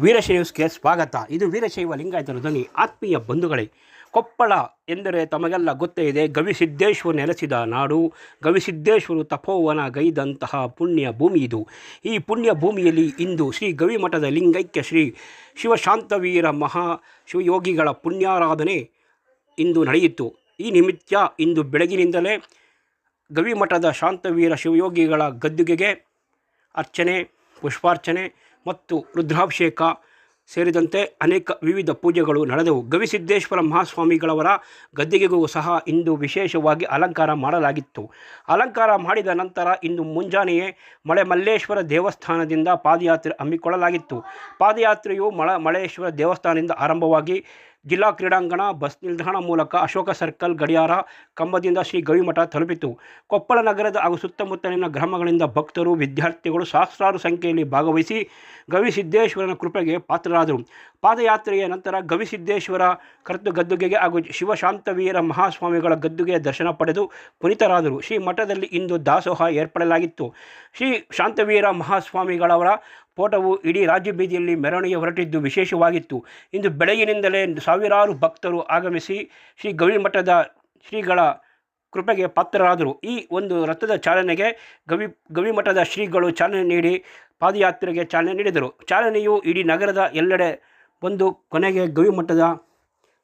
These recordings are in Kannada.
ವೀರಶೈವ ನ್ಯೂಸ್ಗೆ ಸ್ವಾಗತ. ಇದು ವೀರಶೈವ ಲಿಂಗಾಯತರ ಧ್ವನಿ. ಆತ್ಮೀಯ ಬಂಧುಗಳೇ, ಕೊಪ್ಪಳ ಎಂದರೆ ತಮಗೆಲ್ಲ ಗೊತ್ತೇ ಇದೆ ಗವಿಸಿದ್ದೇಶ್ವರ ನೆಲೆಸಿದ ನಾಡು. ಗವಿಸಿದ್ದೇಶ್ವರು ತಪೋವನ ಗೈದಂತಹ ಪುಣ್ಯ ಭೂಮಿ ಇದು. ಈ ಪುಣ್ಯ ಭೂಮಿಯಲ್ಲಿ ಇಂದು ಶ್ರೀ ಗವಿಮಠದ ಲಿಂಗೈಕ್ಯ ಶ್ರೀ ಶಿವಶಾಂತವೀರ ಮಹಾ ಶಿವಯೋಗಿಗಳ ಪುಣ್ಯಾರಾಧನೆ ಇಂದು ನಡೆಯಿತು. ಈ ನಿಮಿತ್ತ ಇಂದು ಬೆಳಗಿನಿಂದಲೇ ಗವಿಮಠದ ಶಾಂತವೀರ ಶಿವಯೋಗಿಗಳ ಗದ್ದುಗೆಗೆ ಅರ್ಚನೆ, ಪುಷ್ಪಾರ್ಚನೆ ಮತ್ತು ರುದ್ರಾಭಿಷೇಕ ಸೇರಿದಂತೆ ಅನೇಕ ವಿವಿಧ ಪೂಜೆಗಳು ನಡೆದವು. ಗವಿಸಿದ್ದೇಶ್ವರ ಮಹಾಸ್ವಾಮಿಗಳವರ ಗದ್ದಿಗೆಗೂ ಸಹ ಇಂದು ವಿಶೇಷವಾಗಿ ಅಲಂಕಾರ ಮಾಡಲಾಗಿತ್ತು. ಅಲಂಕಾರ ಮಾಡಿದ ನಂತರ ಇಂದು ಮುಂಜಾನೆಯೇ ಮಳೆ ಮಲ್ಲೇಶ್ವರ ದೇವಸ್ಥಾನದಿಂದ ಪಾದಯಾತ್ರೆ ಹಮ್ಮಿಕೊಳ್ಳಲಾಗಿತ್ತು. ಪಾದಯಾತ್ರೆಯು ಮಳ ಮಳೇಶ್ವರ ದೇವಸ್ಥಾನದಿಂದ ಆರಂಭವಾಗಿ ಜಿಲ್ಲಾ ಕ್ರೀಡಾಂಗಣ ಬಸ್ ನಿಲ್ದಾಣ ಮೂಲಕ ಅಶೋಕ ಸರ್ಕಲ್ ಗಡಿಯಾರ ಕಂಬದಿಂದ ಶ್ರೀ ಗವಿಮಠ ತಲುಪಿತು. ಕೊಪ್ಪಳ ನಗರದ ಹಾಗೂ ಸುತ್ತಮುತ್ತಲಿನ ಗ್ರಾಮಗಳಿಂದ ಭಕ್ತರು, ವಿದ್ಯಾರ್ಥಿಗಳು ಸಹಸ್ರಾರು ಸಂಖ್ಯೆಯಲ್ಲಿ ಭಾಗವಹಿಸಿ ಗವಿಸಿದ್ದೇಶ್ವರನ ಕೃಪೆಗೆ ಪಾತ್ರರಾದರು. ಪಾದಯಾತ್ರೆಯ ನಂತರ ಗವಿಸಿದ್ದೇಶ್ವರ ಕರ್ತು ಗದ್ದುಗೆಗೆ ಹಾಗೂ ಶಿವಶಾಂತವೀರ ಮಹಾಸ್ವಾಮಿಗಳ ಗದ್ದುಗೆಯ ದರ್ಶನ ಪಡೆದು ಪುನೀತರಾದರು. ಶ್ರೀ ಮಠದಲ್ಲಿ ಇಂದು ದಾಸೋಹ ಏರ್ಪಡಲಾಗಿತ್ತು. ಶ್ರೀ ಶಾಂತವೀರ ಮಹಾಸ್ವಾಮಿಗಳವರ ಫೋಟೋವು ಇಡೀ ರಾಜ್ಯ ಬೀದಿಯಲ್ಲಿ ಮೆರವಣಿಗೆ ಹೊರಟಿದ್ದು ವಿಶೇಷವಾಗಿತ್ತು. ಇಂದು ಬೆಳಗಿನಿಂದಲೇ ಸಾವಿರಾರು ಭಕ್ತರು ಆಗಮಿಸಿ ಶ್ರೀ ಗವಿಮಠದ ಶ್ರೀಗಳ ಕೃಪೆಗೆ ಪಾತ್ರರಾದರು. ಈ ಒಂದು ರಥದ ಚಾಲನೆಗೆ ಗವಿ ಗವಿಮಠದ ಶ್ರೀಗಳು ಚಾಲನೆ ನೀಡಿ ಪಾದಯಾತ್ರೆಗೆ ಚಾಲನೆ ನೀಡಿದರು. ಚಾಲನೆಯು ಇಡೀ ನಗರದ ಎಲ್ಲೆಡೆ ಬಂದು ಕೊನೆಗೆ ಗವಿಮಠದ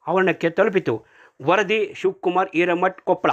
ಆವರಣಕ್ಕೆ ತಲುಪಿತು. ವರದಿ ಶಿವಕುಮಾರ್ ಈರಮಠ್ ಕೊಪ್ಪಳ.